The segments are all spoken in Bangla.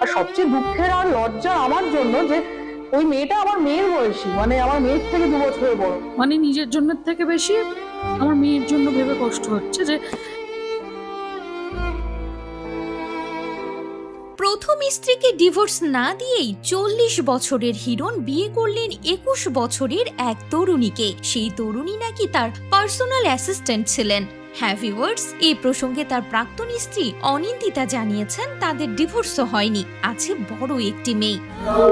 আর সবচেয়ে দুঃখের আর লজ্জা আমার জন্য যে ওই মেয়েটা আমার মেয়ের বয়সী মানে আমার মেয়ের থেকে দু বছরের বড়। মানে নিজের জন্য থেকে বেশি আমার মেয়ের জন্য ভেবে কষ্ট হচ্ছে যে প্রথম স্ত্রীকে ডিভোর্স না দিয়েই চল্লিশ বছরের হিরণ বিয়ে করলেন একুশ বছরের এক তরুণীকে। সেই তরুণী নাকি তার পার্সোনাল অ্যাসিস্ট্যান্ট ছিলেন। হ্যাঁ ভিউয়ার্স এই প্রসঙ্গে তার প্রাক্তন স্ত্রী অনিন্দিতা জানিয়েছেন তাদের ডিভোর্সও হয়নি। আছে বড় একটি মেয়ে।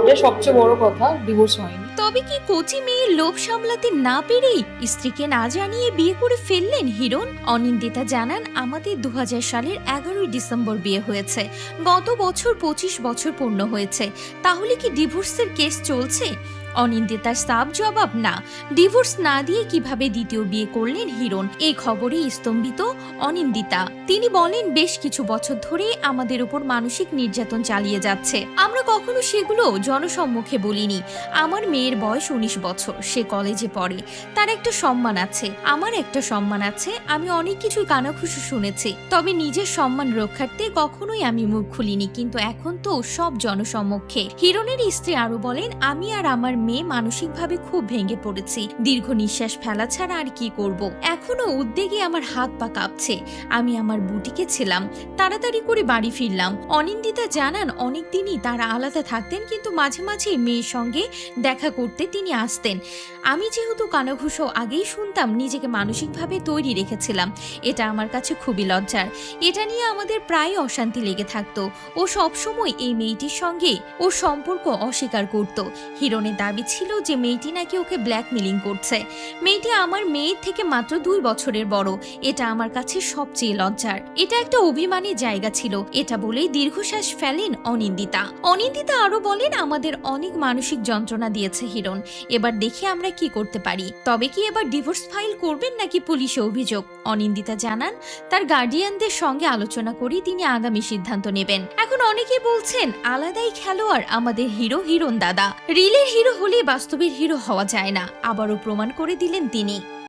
এটা সবচেয়ে বড় কথা ডিভোর্স হয়নি। তবে কি কচি মেয়ের লোভ সামলাতে না পেরেই স্ত্রীকে না জানিয়ে বিয়ে করে ফেললেন হিরণ? অনিন্দিতা জানান আমাদের দু হাজার সালের এগারোই ডিসেম্বর বিয়ে হয়েছে। গত বছর পঁচিশ বছর পূর্ণ হয়েছে। তাহলে কি ডিভোর্সের কেস চলছে? অনিন্দিতার সাব জবাব না। ডিভোর্স না দিয়ে কীভাবে দ্বিতীয় বিয়ে করলেন হিরণ? এই খবরে স্তম্ভিত অনিন্দিতা। তিনি বলেন, বেশ কিছু বছর ধরে আমাদের উপর মানসিক নির্যাতন চালিয়ে যাচ্ছে। আমরা কখনো সেগুলো জনসম্মুখে বলিনি। আমার মেয়ের বয়স উনিশ বছর। সে কলেজে পড়ে। তার একটা সম্মান আছে। আমার একটা সম্মান আছে। আমি অনেক কিছুই কানাঘুষো শুনেছি। তবে নিজের সম্মান রক্ষার্থে কখনোই আমি মুখ খুলিনি। কিন্তু এখন তো সব জনসম্মুখে। হিরণের স্ত্রী আরও বলেন, আমি আর আমার মেয়ে মানসিকভাবে খুব ভেঙে পড়েছি। দীর্ঘ নিঃশ্বাস ফেলা ছাড়া আর কি করব? এখনও উদ্বেগে আমার হাত পা কাঁপছে। আমি আমার বুটিকে ছিলাম। তাড়াতাড়ি করে বাড়ি ফিরলাম। অনিন্দিতা জানান অনেক দিনই তারা আলাদা থাকতেন, কিন্তু মাঝে মাঝে মেয়ের সঙ্গে দেখা করতে তিনি আসতেন। আমি যেহেতু কানাঘুষো আগেই শুনতাম, নিজেকে মানসিকভাবে তৈরি রেখেছিলাম। এটা আমার কাছে খুবই লজ্জার। এটা নিয়ে আমাদের প্রায় অশান্তি লেগে থাকতো। ও সবসময় এই মেয়েটির সঙ্গে ওর সম্পর্ক অস্বীকার করত। হিরণের দাবি ছিল যে মেয়েটি নাকি ওকে ব্ল্যাকমেলিং করছে। মেয়েটি আমার মেয়ের থেকে মাত্র দুই বছরের বড়। এটা আমার কাছে সবচেয়ে লজ্জার। এটা একটা অভিমানী জায়গা ছিল। এটা বলেই দীর্ঘশ্বাস ফেলেন অনিন্দিতা। অনিন্দিতা আরও বলেন, আমাদের অনেক মানসিক যন্ত্রণা দিয়েছে হিরণ। এবার দেখি আমরা কি করতে পারি। তবে কি এবার ডিভোর্স ফাইল করবেন নাকি পুলিশে অভিযোগ? অনিন্দিতা জানান, তার গার্ডিয়ানদের সঙ্গে আলোচনা করেই তিনি আগামী সিদ্ধান্ত নেবেন। এখন অনেকেই বলছেন, আলাদাই খেলোয়াড় আমাদের হিরো হিরণ দাদা। রিলের হিরো হলে বাস্তবের হিরো হওয়া যায় না আবারও প্রমাণ করে দিলেন তিনি।